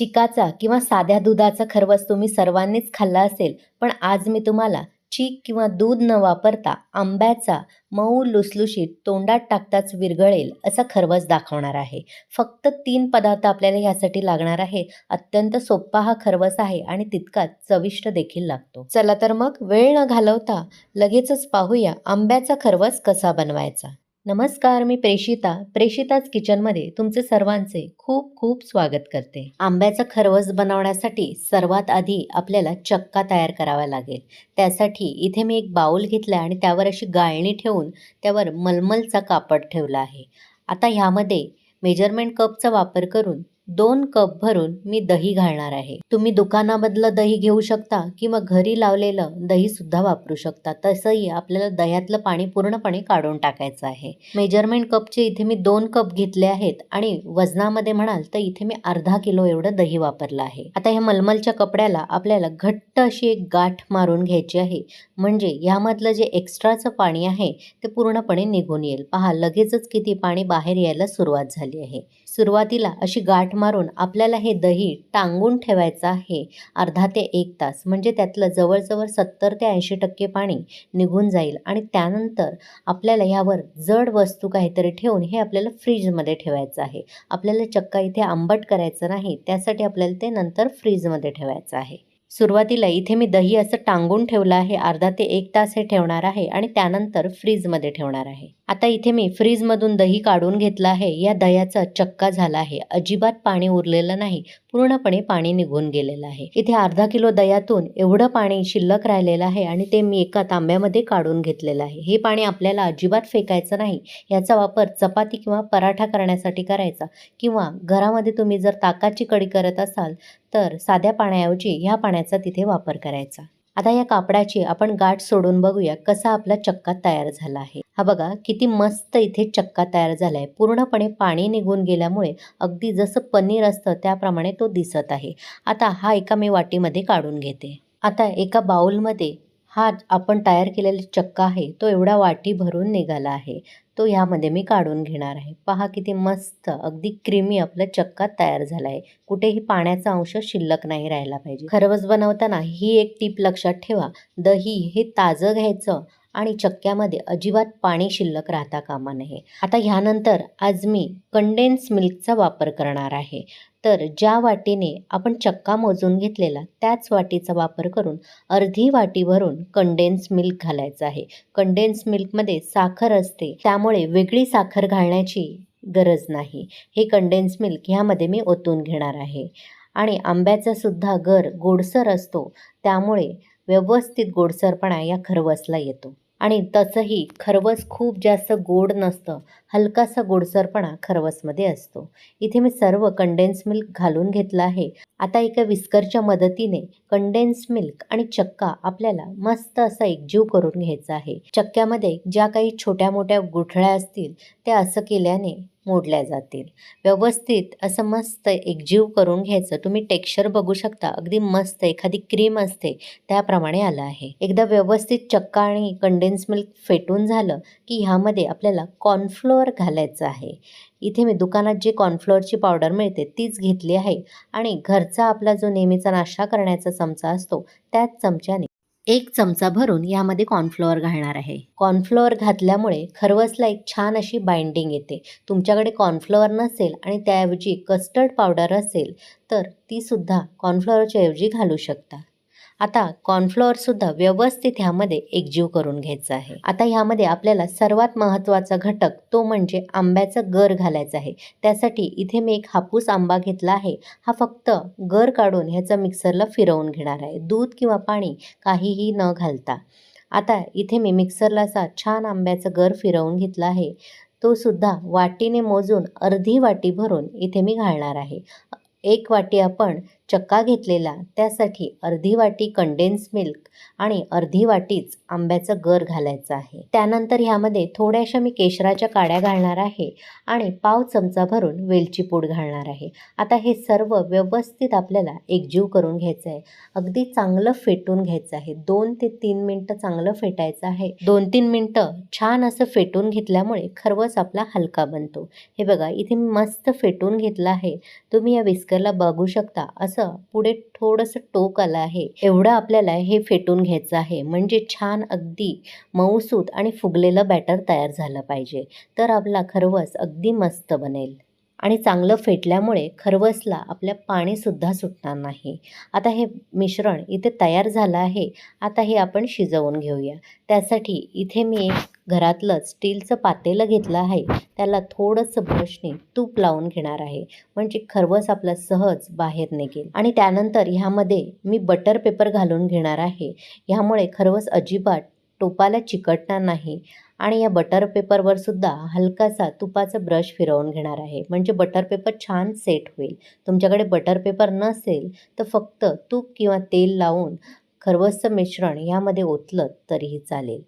चिकाचा किंवा साध्या दुधाचा खरवस तुम्ही सर्वांनीच खाल्ला असेल पण आज मी तुम्हाला चीक किंवा दूध न वापरता आंब्याचा मऊ लुसलुशीत तोंडात टाकताच विरघळेल असा खरवस दाखवणार आहे. फक्त तीन पदार्थ आपल्याला ह्यासाठी लागणार आहे. अत्यंत सोप्पा हा खरवस आहे आणि तितकाच चविष्ट देखील लागतो. चला तर मग वेळ न घालवता लगेचच पाहूया आंब्याचा खरवस कसा बनवायचा. नमस्कार मी प्रेषिता प्रेषिताच किचनमध्ये तुमचे सर्वांचे खूप खूप स्वागत करते. आंब्याचा खरवस बनवण्यासाठी सर्वात आधी आपल्याला चक्का तयार करावा लागेल. त्यासाठी इथे मी एक बाऊल घेतला आणि त्यावर अशी गाळणी ठेवून त्यावर मलमलचा कापड ठेवला आहे. आता ह्यामध्ये मेजरमेंट कपचा वापर करून दोन कप भरून मी दही घालणार आहे. तुम्ही दुकानामधलं दही घेऊ शकता किंवा घरी लावलेलं दही सुद्धा वापरू शकता. तसंही आपल्याला दह्यातलं पाणी पूर्णपणे काढून टाकायचं आहे. मेजरमेंट कपचे इथे मी दोन कप घेतले आहेत आणि वजनामध्ये म्हणाल तर इथे मी अर्धा किलो एवढं दही वापरलं आहे. आता ह्या मलमलच्या कपड्याला आपल्याला घट्ट अशी एक गाठ मारून घ्यायची आहे. म्हणजे ह्यामधलं जे एक्स्ट्राचं पाणी आहे ते पूर्णपणे निघून येईल. पहा लगेचच किती पाणी बाहेर यायला सुरुवात झाली आहे. सुरुवातीला अशी गाठ मारून आपल्याला हे दही टांगून ठेवायचं आहे. अर्धा ते एक तास. म्हणजे त्यातलं जवळजवळ सत्तर ते ऐंशी टक्के पाणी निघून जाईल. आणि त्यानंतर आपल्याला ह्यावर जड वस्तू काहीतरी ठेवून हे आपल्याला फ्रीजमध्ये ठेवायचं आहे. आपल्याला चक्का इथे आंबट करायचं नाही. त्यासाठी आपल्याला ते नंतर फ्रीजमध्ये ठेवायचं आहे. सुरुवातीला इथे मी दही असं टांगून ठेवलं आहे. अर्धा ते एक तास हे ठेवणार आहे आणि त्यानंतर फ्रीजमध्ये ठेवणार आहे. आता इथे मी फ्रीजमधून दही काढून घेतलं आहे. या दह्याचा चक्का झाला आहे. अजिबात पाणी उरलेलं नाही. पूर्णपणे पाणी निघून गेलेलं आहे. इथे अर्धा किलो दह्यातून एवढं पाणी शिल्लक राहिलेलं आहे आणि ते मी एका तांब्यामध्ये काढून घेतलेलं आहे. हे पाणी आपल्याला अजिबात फेकायचं नाही. याचा वापर चपाती किंवा पराठा करण्यासाठी करायचा. किंवा घरामध्ये तुम्ही जर ताकाची कढी करत असाल तर साध्या पाण्याऐवजी ह्या पाण्याचा तिथे वापर करायचा. आता या कापडाची आपण गाठ सोडून बघूया कसा आपला चक्का तयार झाला आहे. हा बघा किती मस्त इथे चक्का तयार झाला आहे पूर्णपणे पाणी निघून गेल्यामुळे अगदी जसं पनीर असतं त्याप्रमाणे तो दिसत आहे. आता हा एका मी वाटीमध्ये काढून घेते. आता एका बाउलमध्ये हा आपण तयार केलेला चक्का आहे तो एवढा वाटी भरून निघाला आहे. तो ह्यामध्ये मी काढून घेणार आहे. पहा किती मस्त अगदी क्रीमी आपलं चक्का तयार झाला आहे कुठेही पाण्याचा अंश शिल्लक नाही राहिला पाहिजे. खरवस बनवताना ही एक टीप लक्षात ठेवा. दही हे ताजं घ्यायचं आणि चक्क्यामध्ये अजिबात पाणी शिल्लक राहता कामा नये. आता ह्यानंतर आज मी कंडेन्स मिल्कचा वापर करणार आहे. तर ज्या वाटीने आपण चक्का मोजून घेतलेला त्याच वाटीचा वापर करून अर्धी वाटी भरून कंडेन्स मिल्क घालायचं आहे. कंडेन्स मिल्कमध्ये साखर असते त्यामुळे वेगळी साखर घालण्याची गरज नाही. हे कंडेन्स मिल्क ह्यामध्ये मी ओतून घेणार आहे. आणि आंब्याचा सुद्धा गर गोडसर असतो त्यामुळे व्यवस्थित गोडसरपणा या खरवसला येतो. आणि तसंही खरवस खूप जास्त गोड नसतं. हलकासा गोडसरपणा खरवसमध्ये असतो. इथे मी सर्व कंडेन्स मिल्क घालून घेतलं आहे. आता एका विस्करच्या मदतीने कंडेन्स मिल्क आणि चक्का आपल्याला मस्त असा एकजीव करून घ्यायचा आहे. चक्क्यामध्ये ज्या काही छोट्या मोठ्या गुठळ्या असतील त्या असं केल्याने मोडल्या जातील. व्यवस्थित असं मस्त एकजीव करून घ्यायचं. तुम्ही टेक्स्चर बघू शकता. अगदी मस्त एखादी क्रीम असते त्याप्रमाणे आलं आहे. एकदा व्यवस्थित चक्का आणि कंडेन्स मिल्क फेटून झालं की ह्यामध्ये आपल्याला कॉर्नफ्लोअर घालायचं आहे. इथे मी दुकानात जी कॉर्नफ्लोअरची पावडर मिळते तीच घेतली आहे. आणि घरचा आपला जो नेहमीचा नाश्ता करण्याचा चमचा असतो त्याच चमच्याने एक चमचा भरून यामध्ये कॉर्नफ्लोअर घालणार आहे. कॉर्नफ्लोअर घातल्यामुळे खरवसला एक छान अशी बाइंडिंग येते. तुमच्याकडे कॉर्नफ्लोअर नसेल आणि त्याऐवजी कस्टर्ड पावडर असेल तर तीसुद्धा कॉर्नफ्लोअरच्या ऐवजी घालू शकता. आता कॉर्नफ्लॉवरसुद्धा व्यवस्थित ह्यामध्ये एकजीव करून घ्यायचं आहे. आता ह्यामध्ये आपल्याला सर्वात महत्त्वाचा घटक तो म्हणजे आंब्याचा गर घालायचा आहे. त्यासाठी इथे मी एक हापूस आंबा घेतला आहे. हा फक्त गर काढून ह्याचा मिक्सरला फिरवून घेणार आहे. दूध किंवा पाणी काहीही न घालता. आता इथे मी मिक्सरला असा छान आंब्याचा गर फिरवून घेतला आहे. तो सुद्धा वाटीने मोजून अर्धी वाटी भरून इथे मी घालणार आहे. एक वाटी आपण चक्का घेतलेला. त्यासाठी अर्धी वाटी कंडेन्स मिल्क आणि अर्धी वाटीच आंब्याचं गर घालायचं आहे. त्यानंतर ह्यामध्ये थोड्याशा मी केशराच्या काड्या घालणार आहे आणि पाव चमचा भरून वेलची पूड घालणार आहे. आता हे सर्व व्यवस्थित आपल्याला एकजीव करून घ्यायचं आहे अगदी चांगलं फेटून घ्यायचं आहे. दोन ते तीन मिनटं चांगलं फेटायचं आहे. दोन तीन मिनटं छान असं फेटून घेतल्यामुळे खरवस आपला हलका बनतो. हे बघा इथे मी मस्त फेटून घेतलं आहे. तुम्ही या विस्करला बघू शकता. असं पुढे थोडंसं टोक आलं आहे. एवढं आपल्याला हे फेटून घ्यायचं आहे. म्हणजे छान अगदी मऊसूत आणि फुगलेलं बॅटर तयार झालं पाहिजे. तर आपला खरवस अगदी मस्त बनेल. आणि चांगलं फेटल्यामुळे खरवसला आपल्या पाणीसुद्धा सुटणार नाही. आता हे मिश्रण इथे तयार झालं आहे. आता हे आपण शिजवून घेऊया. त्यासाठी इथे मी एक घरातलं स्टीलचं पातेलं घेतलं आहे. त्याला थोडंसं ब्रशने तूप लावून घेणार आहे. म्हणजे खरवस आपला सहज बाहेर निघेल. आणि त्यानंतर ह्यामध्ये मी बटर पेपर घालून घेणार आहे. ह्यामुळे खरवस अजिबात टोपाला चिकटणार नाही. आणि या बटर पेपरवर सुद्धा हलकासा तुपाचा ब्रश फिरवून घेणार आहे. म्हणजे बटर पेपर छान सेट होईल. तुमच्याकडे बटर पेपर नसेल तर फक्त तूप किंवा तेल लावून खरवसचं मिश्रण ह्यामध्ये ओतलं तरीही चालेल.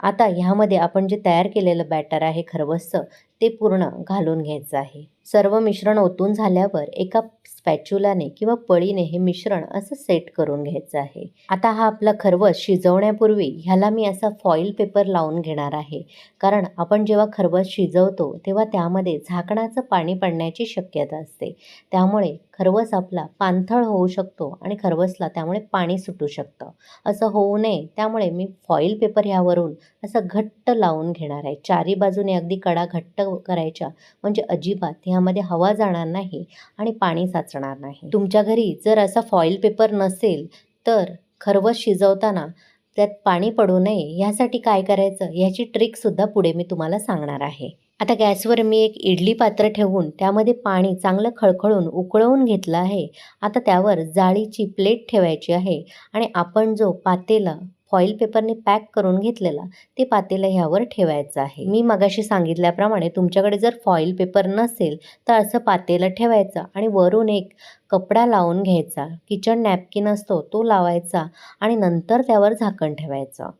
आता ह्यामध्ये आपण जे तयार केलेलं बॅटर आहे खरवसचं ते पूर्ण घालून घ्यायचं आहे. सर्व मिश्रण ओतून झाल्यावर एका स्पॅच्युलाने किंवा पळीने हे मिश्रण असं सेट करून घ्यायचं आहे. आता हा आपला खरवस शिजवण्यापूर्वी ह्याला मी असा फॉईल पेपर लावून घेणार आहे. कारण आपण जेव्हा खरवस शिजवतो तेव्हा त्यामध्ये झाकणाचं पाणी पडण्याची शक्यता असते. त्यामुळे खरवस आपला पाणथळ होऊ शकतो आणि खरवसला त्यामुळे पाणी सुटू शकतं. असं होऊ नये त्यामुळे मी फॉईल पेपर ह्यावरून असं घट्ट लावून घेणार आहे. चारी बाजूने अगदी कडा घट्ट करायच्या. म्हणजे अजिबात ह्यामध्ये हवा जाणार नाही आणि पाणी साचणार नाही. तुमच्या घरी जर असा फॉईल पेपर नसेल तर खरवस शिजवताना त्यात पाणी पडू नये ह्यासाठी काय करायचं? ह्याची ट्रिकसुद्धा पुढे मी तुम्हाला सांगणार आहे. आता गॅसवर मी एक इडली पात्र ठेवून त्यामध्ये पाणी चांगलं खळखळून उकळवून घेतलं आहे. आता त्यावर जाळीची प्लेट ठेवायची आहे आणि आपण जो पातेला फॉईल पेपरने पॅक करून घेतलेला ते पातेलं ह्यावर ठेवायचं आहे. मी मगाशी सांगितल्याप्रमाणे तुमच्याकडे जर फॉईल पेपर नसेल तर असं पातेलं ठेवायचं आणि वरून एक कपडा लावून घ्यायचा. किचन नॅपकिन असतो तो लावायचा आणि नंतर त्यावर झाकण ठेवायचं.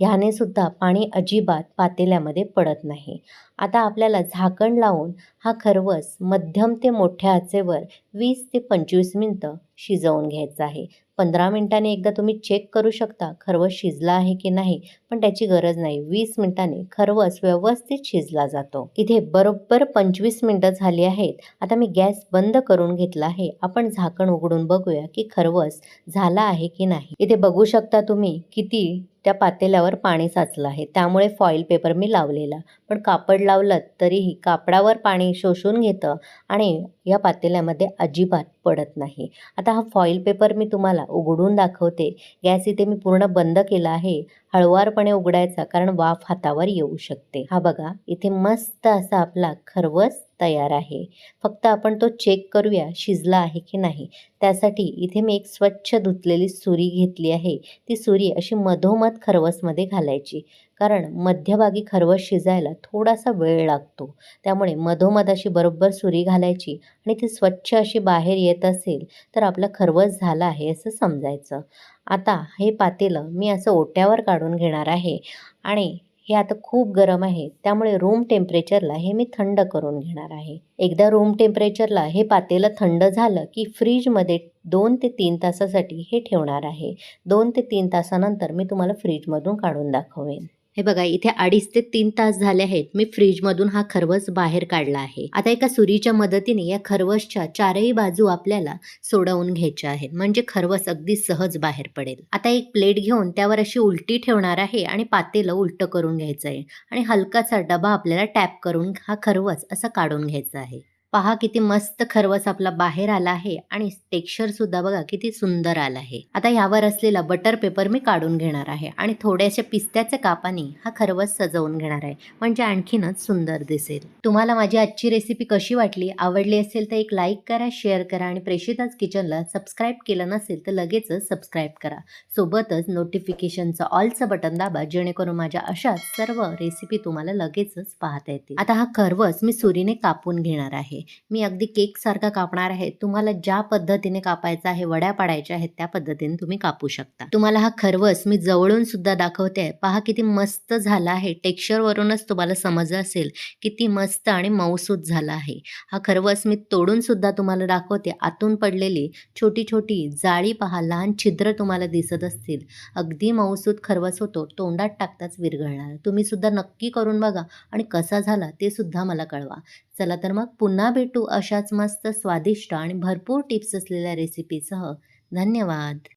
ह्याने सुद्धा पाणी अजिबात पातेल्यामध्ये पडत नाही. आता आपल्याला झाकण लावून हा खरवस मध्यम ते मोठ्या आचेवर वीस ते पंचवीस मिनटं शिजवून घ्यायचा आहे. पंधरा मिनटांनी एकदा तुम्ही चेक करू शकता खरवस शिजला आहे की नाही पण त्याची गरज नाही. वीस मिनटांनी खरवस व्यवस्थित शिजला जातो. इथे बरोबर पंचवीस मिनटं झाली आहेत. आता मी गॅस बंद करून घेतला आहे. आपण झाकण उघडून बघूया की खरवस झाला आहे की नाही. इथे बघू शकता तुम्ही किती त्या पातेल्यावर पाणी साचलं आहे. त्यामुळे फॉईल पेपर मी लावलेला. पण कापड लावलं तरीही कापडावर पाणी शोषून घेतं आणि या पातेल्यामध्ये अजिबात पडत नाही. आता हा फॉईल पेपर मी तुम्हाला उघडून दाखवते. गॅस इथे मी पूर्ण बंद केला आहे. हळवारपणे उघडायचा कारण वाफ हातावर येऊ शकते. हा बघा इथे मस्त असा आपला खरवस तयार आहे. फक्त आपण तो चेक करूया शिजला आहे की नाही. त्यासाठी इथे मी एक स्वच्छ धुतलेली सुरी घेतली आहे. ती सुरी अशी मधोमध खरवसमध्ये घालायची. कारण मध्यभागी खरवस शिजायला थोडासा वेळ लागतो. त्यामुळे मधोमध अशी बरोबर सुरी घालायची आणि ती स्वच्छ अशी बाहेर येत असेल तर आपला खरवस झाला आहे असं समजायचं. आता हे पातेलं मी असं ओट्यावर काढून घेणार आहे आणि हे आता खूप गरम आहे. त्यामुळे रूम टेम्परेचरला हे मी थंड करून घेणार आहे. एकदा रूम टेम्परेचरला हे पातेलं थंड झालं की फ्रीजमध्ये दोन ते तीन तासासाठी हे ठेवणार आहे. दोन ते तीन तासानंतर मी तुम्हाला फ्रीजमधून काढून दाखवेन. हे बघा इथे अडीच ते तीन तास झाले आहेत. मी फ्रीजमधून हा खरवस बाहेर काढला आहे. आता एका सुरीच्या मदतीने या खरवसच्या चारही बाजू आपल्याला सोडवून घ्यायच्या आहेत. म्हणजे खरवस अगदी सहज बाहेर पडेल. आता एक प्लेट घेऊन त्यावर अशी उलटी ठेवणार आहे आणि पातेलं उलटं करून घ्यायचं आहे. आणि हलकासा डबा आपल्याला टॅप करून हा खरवस असा काढून घ्यायचा आहे. पहा किती मस्त खरवस आपला बाहेर आला आहे आणि टेक्स्चर सुद्धा बघा किती सुंदर आला आहे. आता यावर असलेला बटर पेपर मी काढून घेणार आहे आणि थोड्याशा पिस्त्याच्या कापाने हा खरवस सजवून घेणार आहे. म्हणजे आणखीनच सुंदर दिसेल. तुम्हाला माझी आजची रेसिपी कशी वाटली आवडली असेल तर एक लाईक करा शेअर करा आणि प्रेषिताज किचनला सबस्क्राईब केलं नसेल तर लगेचच सबस्क्राईब करा. सोबतच नोटिफिकेशनचं ऑलचं बटन दाबा जेणेकरून माझ्या अशाच सर्व रेसिपी तुम्हाला लगेचच पाहता येतील. आता हा खरवस मी सुरीने कापून घेणार आहे. मी अगदी केकसारखा कापणार आहे. तुम्हाला ज्या पद्धतीने कापायचं आहे वड्या पाडायच्या आहेत त्या पद्धतीने तुम्ही कापू शकता. तुम्हाला हा खरवस मी जवळून सुद्धा दाखवते. आहे पहा किती मस्त झाला आहे. टेक्स्चरवरूनच तुम्हाला समजलं असेल किती मस्त आणि मऊसूत झाला आहे. हा खरवस मी तोडून सुद्धा तुम्हाला दाखवते. आतून पडलेली छोटी छोटी जाळी पहा लहान छिद्र तुम्हाला दिसत असतील. अगदी मऊसूत खरवस होतो. तोंडात टाकताच विरघळणार. तुम्ही सुद्धा नक्की करून बघा आणि कसा झाला ते सुद्धा मला कळवा. चला तर मग पुन्हा भेटू अशाच मस्त स्वादिष्ट आणि भरपूर टिप्स असलेल्या रेसिपीसह धन्यवाद.